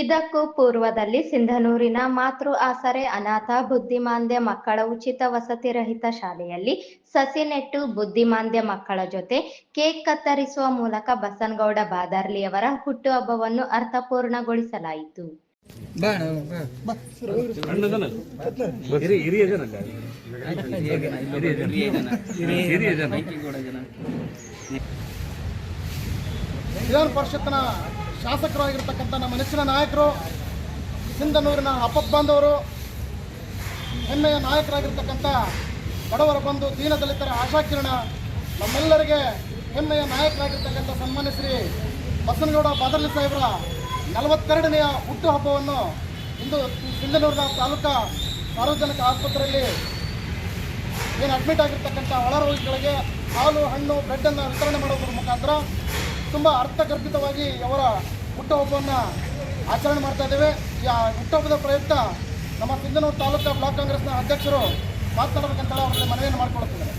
ಇದಕ್ಕೂ ಪೂರ್ವದಲ್ಲಿ ಸಿಂಧನೂರಿನ ಮಾತೃ ಆಸರೆ ಅನಾಥ ಬುದ್ಧಿಮಾಂದ್ಯ ಮಕ್ಕಳ ಉಚಿತ ವಸತಿ ರಹಿತ ಶಾಲೆಯಲ್ಲಿ ಸಸಿ ನೆಟ್ಟು ಬುದ್ಧಿಮಾಂದ್ಯ ಮಕ್ಕಳ ಜೊತೆ ಕೇಕ್ ಕತ್ತರಿಸುವ ಮೂಲಕ ಬಸನಗೌಡ ಬಾದಾರ್ಲಿಯವರ ಹುಟ್ಟುಹಬ್ಬವನ್ನು ಅರ್ಥಪೂರ್ಣಗೊಳಿಸಲಾಯಿತು. ಬಾ ಪರಿಷತ್ನ ಶಾಸಕರಾಗಿರ್ತಕ್ಕಂಥ ನಮ್ಮ ನೆಚ್ಚಿನ ನಾಯಕರು, ಸಿಂಧನೂರಿನ ಅಪ್ಪ ಬಾಂಧವರು, ಹೆಮ್ಮೆಯ ನಾಯಕರಾಗಿರ್ತಕ್ಕಂಥ ಬಡವರ ಬಂಧು ದೀನದಲಿತರ ಆಶಾಕಿರಣ, ನಮ್ಮೆಲ್ಲರಿಗೆ ಹೆಮ್ಮೆಯ ನಾಯಕರಾಗಿರ್ತಕ್ಕಂಥ ಸನ್ಮಾನ್ಯ ಶ್ರೀ ಬಸನಗೌಡ ಬಾದರ್ಲಿ ಸಾಹೇಬರ ನಲವತ್ತೆರಡನೆಯ ಹುಟ್ಟುಹಬ್ಬವನ್ನು ಇಂದು ಸಿಂಧನೂರಿನ ತಾಲೂಕಾ ಸಾರ್ವಜನಿಕ ಆಸ್ಪತ್ರೆಯಲ್ಲಿ ಏನು ಅಡ್ಮಿಟ್ ಆಗಿರ್ತಕ್ಕಂಥ ಒಳರೋಗಿಗಳಿಗೆ ಹಾಲು, ಹಣ್ಣು ಬ್ರೆಡ್ಡನ್ನು ವಿತರಣೆ ಮಾಡೋದ್ರ ಮುಖಾಂತರ ತುಂಬ ಅರ್ಥಗರ್ಭಿತವಾಗಿ ಅವರ ಹುಟ್ಟುಹಬ್ಬವನ್ನು ಆಚರಣೆ ಮಾಡ್ತಾ ಇದ್ದೇವೆ. ಈ ಹುಟ್ಟುಹಬ್ಬದ ಪ್ರಯುಕ್ತ ನಮ್ಮ ಸಿಂಧನೂರು ತಾಲೂಕಾ ಬ್ಲಾಕ್ ಕಾಂಗ್ರೆಸ್ನ ಅಧ್ಯಕ್ಷರು ಮಾತನಾಡಬೇಕಂತ ಅವರಲ್ಲಿ ಮನವಿಯನ್ನು ಮಾಡಿಕೊಳ್ಳುತ್ತಿದ್ದಾರೆ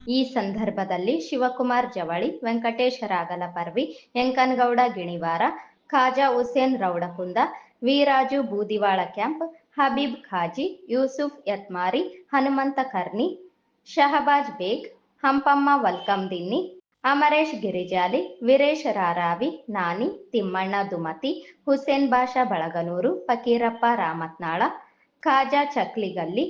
ಈ ಸಂದರ್ಭದಲ್ಲಿ ಶಿವಕುಮಾರ್ ಜವಳಿ, ವೆಂಕಟೇಶ್ ರಾಗಲಪರ್ವಿ, ಎಂಕನಗೌಡ ಗಿಣಿವಾರ, ಖಾಜಾ ಹುಸೇನ್ ರೌಡಕುಂದ, ವಿರಾಜು ಬೂದಿವಾಳ ಕ್ಯಾಂಪ್, ಹಬೀಬ್ ಖಾಜಿ, ಯೂಸುಫ್ ಯತ್ಮಾರಿ, ಹನುಮಂತ ಕರ್ನಿ ಶಹಬಾಜ್ ಬೇಗ್, ಹಂಪಮ್ಮ ವಲ್ಕಂ ದಿನ್ನಿ, ಅಮರೇಶ್ ಗಿರಿಜಾಲಿ, ವೀರೇಶ್ ರಾರಾವಿ, ನಾನಿ, ತಿಮ್ಮಣ್ಣ ದುಮತಿ, ಹುಸೇನ್ ಬಾಷಾ ಬಳಗನೂರು, ಫಕೀರಪ್ಪ ರಾಮತ್ನಾಳ, ಖಾಜಾ ಚಕ್ಲಿಗಲ್ಲಿ,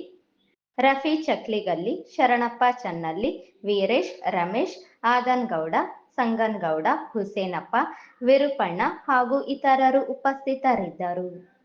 ರಫಿ ಚಕ್ಲಿಗಲ್ಲಿ, ಶರಣಪ್ಪ ಚನ್ನಲ್ಲಿ ವೀರೇಶ್ ರಮೇಶ್ ಆದನ್ಗೌಡ ಸಂಗನ್ಗೌಡ ಹುಸೇನಪ್ಪ, ವಿರುಪಣ್ಣ ಹಾಗೂ ಇತರರು ಉಪಸ್ಥಿತರಿದ್ದರು.